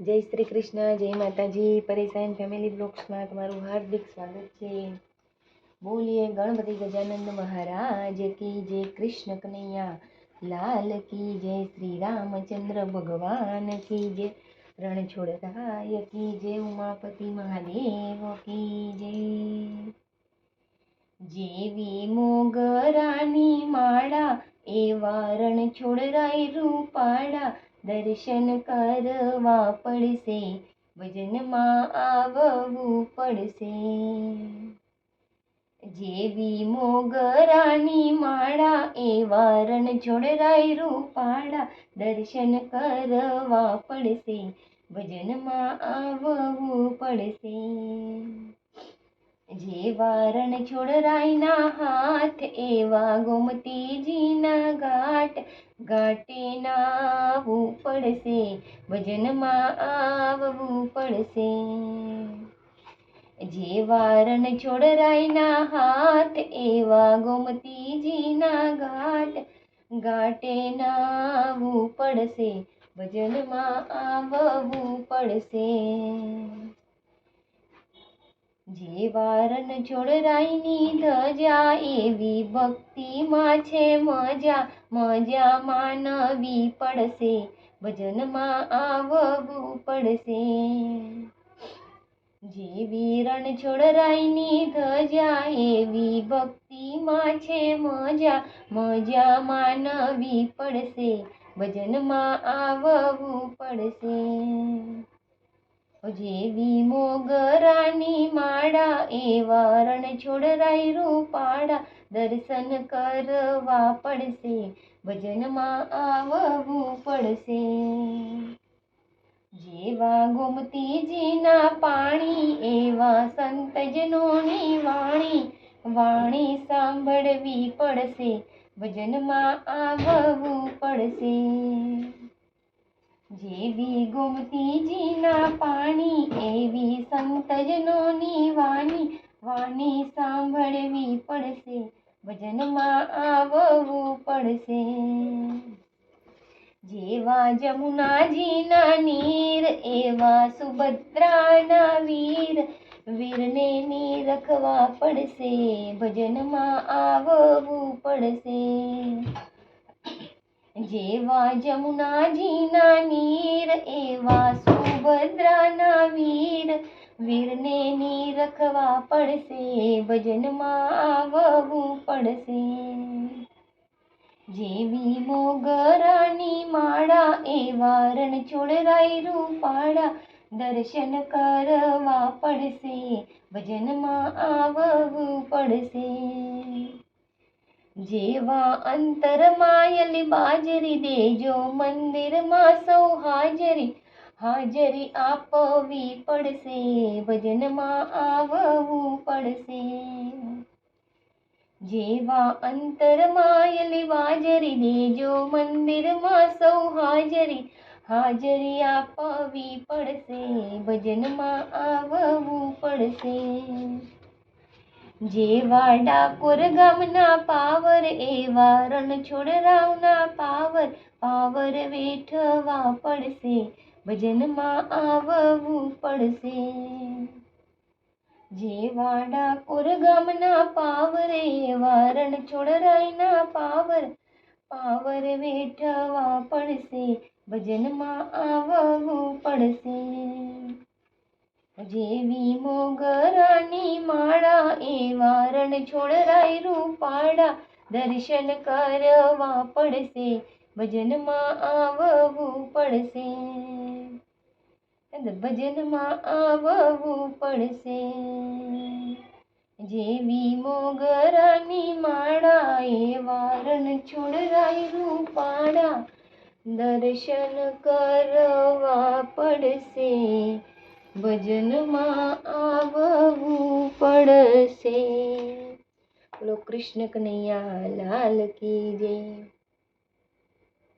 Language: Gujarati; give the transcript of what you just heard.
જય શ્રી કૃષ્ણ, જય માતાજી. પરેશાન ફેમિલી બ્લોગ્સમાં તમારું હાર્દિક સ્વાગત છે. બોલીએ ગણપતિ ગજાનંદ મહારાજ કી જય કૃષ્ણ કનૈયા. લાલ કી જય શ્રી રામચંદ્ર ભગવાન કી જય રણછોડરાય કી જય ઉમાપતિ મહાદેવ કી જય. જેવી મોગરાની માળા એવા રણછોડરાય રૂપાળા દર્શન કરવા પડશે. ભજનમાં આવવું પડશે. જેવી મોગરાની માળા એવા રણછોડરાય રૂપાળા દર્શન કરવા પડશે. ભજનમાં આવવું પડશે. જેવા છોડરાયના હાથ, એવા ગોમતીજીના ઘાટ ઘાટે નાવું પડશે, ભજનમાં આવવું પડશે. જેવા રણછોડરાયના હાથ, એવા ગોમતીજીના ઘાટ ઘાટે નાવું પડશે, ભજનમાં આવવું પડશે. જેવા રણછોડરાયની ધજા એવી ભક્તિમાં છે મજા મજા માનવી પડશે, ભજનમાં આવવું પડશે. જેવી રણછોડરાયની ધજા એવી ભક્તિમાં છે મજા મજા માનવી પડશે, ભજનમાં આવવું પડશે. જેવી મોગરાની માળા રણ છોડરાય રૂપાળા દર્શન કરવા પડશે. ભજનમાં આવવું પડશે. જેવા ગોમતીજીના પાણી, એવા સંતજનોની વાણી વાણી સાંભળવી પડશે. ભજનમાં આવવું પડશે. જેવી ગોમતીજીના પાણી, એવી સંતજનોની વાણી વાણી સાંભળવી પડશે, ભજનમાં આવવું પડશે. જેવા જમુનાજીના નીર, એવા સુભદ્રાના વીર. વીરને નીરખવા પડશે, ભજનમાં આવવું પડશે. જેવા જમુનાજીના નીર, એવા સુભદ્રાના વીર. વીરને નીરખવા પડશે, ભજનમાં આવવું પડશે. જેવી મોગરાની માળા, એવા રણછોડરાય રૂપાળા દર્શન કરવા પડશે, ભજનમાં આવવું પડશે. જેવા અંતર માયલી બાજરી દેજો મંદિરમાં સૌ હાજરી. હાજરી આપવી પડશે ભજનમાં આવવું પડશે. જેવા અંતર માયલી બાજરી દેજો મંદિરમાં સૌ હાજરી. હાજરી આપવી પડશે ભજનમાં આવવું પડશે. જેવા ડાકોર ગામના પાવર, એવા રણછોડરાવના પાવર પાવર વેઠવા પડશે. ભજનમાં આવવું પડશે. જેવા ડાકોર ગામના પાવર, એવા રણછોડરાયના પાવર પાવર વેઠવા પડશે. ભજનમાં આવવું પડશે. જેવી મોગરાની માળા એવા રણછોડરાય રૂપાળા. દર્શન કરવા પડશે, ભજનમાં આવવું પડશે. ભજનમાં આવવું પડશે. જેવી મોગરાની માળા એવા રણછોડરાય રૂપાળા. દર્શન કરવા પડશે ભજનમાં આવવું પડશે. બોલો કૃષ્ણ કનૈયા લાલ કી જય.